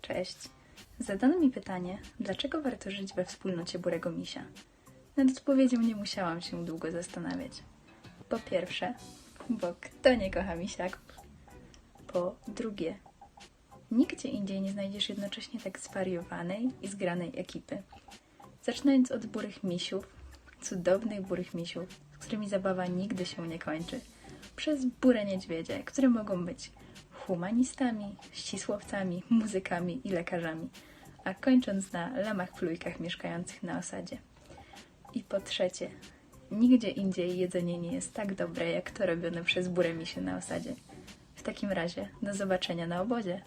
Cześć. Zadano mi pytanie, dlaczego warto żyć we wspólnocie Burego Misia? Nad odpowiedzią nie musiałam się długo zastanawiać. Po pierwsze, bo kto nie kocha misiaków? Po drugie, nigdzie indziej nie znajdziesz jednocześnie tak zwariowanej i zgranej ekipy. Zaczynając od burych misiów, cudownych burych misiów, z którymi zabawa nigdy się nie kończy, przez burę niedźwiedzie, które mogą być humanistami, ścisłowcami, muzykami i lekarzami, a kończąc na lamach plujkach mieszkających na osadzie. I po trzecie, nigdzie indziej jedzenie nie jest tak dobre, jak to robione przez burę misie na osadzie. W takim razie, do zobaczenia na obozie.